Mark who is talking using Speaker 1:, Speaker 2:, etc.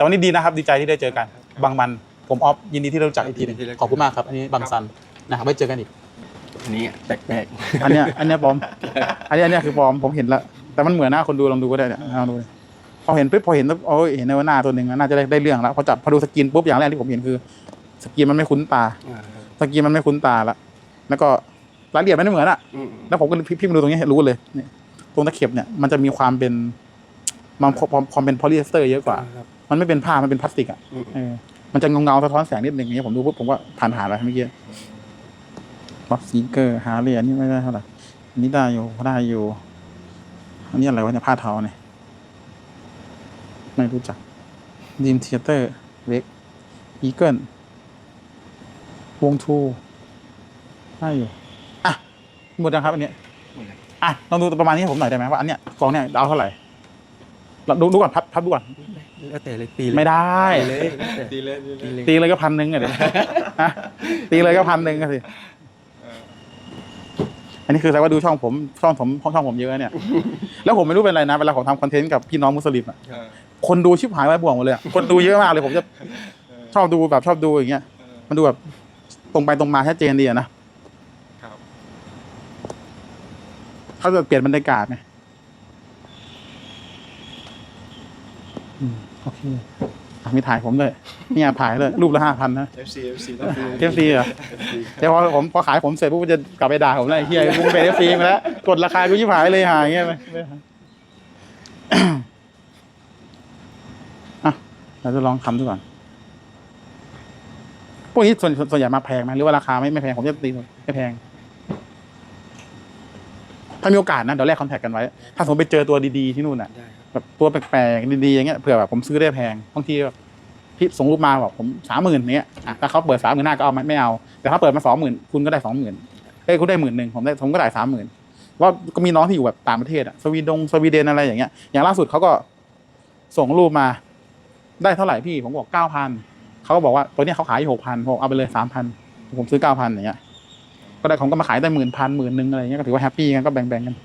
Speaker 1: แต่วันนี้ดีนะครับ ดีใจที่ได้เจอกัน บางมันผมออฟยินดีที่ได้รู้จักอีกทีหนึง
Speaker 2: ยินดีที่ได้
Speaker 1: ขอบคุณมากครับ อันนี้บางซันนะครับไว้เจอกันอีก
Speaker 2: อันนี้แปลก
Speaker 1: อันเนี้ยอันเนี้ยปลอม อันเนี้ยอันเนี้ยคือปลอมผมเห็นแล้วแต่มันเหมือนหน้าคนดูลองดูก็ได้เนี่ยลองดูเลยพอเห็นปุ๊บพอเห็นปุ๊บโอ้ยเห็นในว่าหน้าตัวหนึ่งน่าจะได้ได้เรื่องแล้วพอจับพอดูสกินปุ๊บอย่างแรกที่ผมเห็นคือ สกินมันไม่คุ้นตา
Speaker 2: ๆอ่าครับ
Speaker 1: สกินมันไม่คุ้นตาละแล้วก็รายละเอียดมันไม่เหมือนอะ
Speaker 2: อืม
Speaker 1: แล้วผมก็พี่พี่มาดูตรงนี้รู้เลยเนี่ยตรงตะเข็บเนี่ยมันจะมีความเป็น มันความความเป็นโพลีเอสเตอร์เยอะกว่า
Speaker 2: ครับ
Speaker 1: มันไม่เป็นผ้ามันเป็นพลาสติกอะ
Speaker 2: อืม
Speaker 1: เออมันจะเงาเงาๆสะท้อนแสงนิดหนึ่งอย่างเงี้ยผมดูปุ๊บผมก็ผ่านผ่านไปเมื่อกี้บ็อกซีเกอร์ฮาร์เรียนนี่ไม่ได้เท่าไหร่อันนี้ได้อยู่ได้อยู่อันนี้อะไรวะเนี่ยผ้าเทาเนี่ยไม่รู้จักดีมเทเตอร์เล็กอีเกิลวงทูได้อยู่อะหมดยังครับอันเนี้ย
Speaker 2: หมดแล้ว
Speaker 1: อะลองดูประมาณนี้ให้ผมหน่อยได้ไหมว่าอันเนี้ยกองเนี่ยเอาเท่าไหร่ลอง ดูดูก่อนพับพับดูก่อน
Speaker 2: แล้วแต่เลยตีเลย
Speaker 1: ไม่ได้
Speaker 2: ตีเลยแล้วแต่
Speaker 3: ดีเลยดีเลย
Speaker 2: ตีเลย
Speaker 1: ตีเลยก็พันหนึ่งอะเดี๋ยวฮะตีเลยก็พันหนึ่งอะสิ
Speaker 3: เออ
Speaker 1: อันนี้คือแสดงว่าดูช่องผมช่องผมช่องผมเยอะเนี่ย แล้วผมไม่รู้เป็นไรนะเวลาผมทำคอนเทนต์กับพี่น้องมุสลิมอะ
Speaker 3: เออ
Speaker 1: คนดูชิบหายไว้บ่วงหมดเลยอะคนดูเยอะมากเลยผมจะ
Speaker 3: เออ
Speaker 1: ชอบดูแบบชอบดูอย่างเงี้ย
Speaker 3: เออ
Speaker 1: มันดูแบบตรงไปตรงมาชัดเจนดีอะนะครับเขาจะเปลี่ยนบรรยากาศไง อืมโอเคอะมีถ่ายผมด้วยเนี่ยถ่ายเลยรูปละห้าพันนะ
Speaker 3: FC FC ต้องดู
Speaker 1: เอฟซีเหรอเดี๋ยวพอผมพอขายผมเสร็จปุ๊บมันจะกลับไปด่าผมเลยไอ้เฮียกูเป็นเอฟซีมาแล้ว กดราคากูชิบหายเลยหายเงี้ยไปไม่หายอะเราจะลองทำดูก่อนพวกนี้ส่วนส่วนใหญ่มาแพงไหมหรือว่าราคาไม่ไม่แพงผมจะตีไม่แพง ถ้ามีโอกาสนะเดี๋ยวแลกคอนแทคกันไว้ ถ้าสมมติไปเจอตัวดีๆที่นู่นน่ะ
Speaker 2: ได้ครับ
Speaker 1: แบบตัวแปลกๆดีๆอย่างเงี้ยเผื่อแบบผมซื้อได้แพงบางทีแบบพี่ส่งรูปมาบอกผมสามหมื่นเนี้ยอะถ้าเขาเปิดสามหมื่นหน้าก็เอาไม่เอา แต่ถ้าเปิดมาสองหมื่นคุณก็ได้สองหมื่นเอ้ยคุณได้หมื่นหนึ่งผมได้ผมก็ได้สามหมื่นว่าก็มีน้องที่อยู่แบบต่างประเทศอะสวีดงสวีเดนอะไรอย่างเงี้ยอย่างล่าสุดเขาก็ส่งรูปมาได้เท่าไหร่พี่ผมบอกเก้าพันเขาก็บอกว่าตัวเนี้ยเขาขายอยู่หกพันผมเอาไปเลยสามพันผมซื้อเก้าพันอย่างเงี้ยก็ได้ผมก็มาขายได้หมื่นพันหมื่นหนึ่งอะไรเงี้ยก็ถือว่าแฮปปี้กันก็แบ่งๆกัน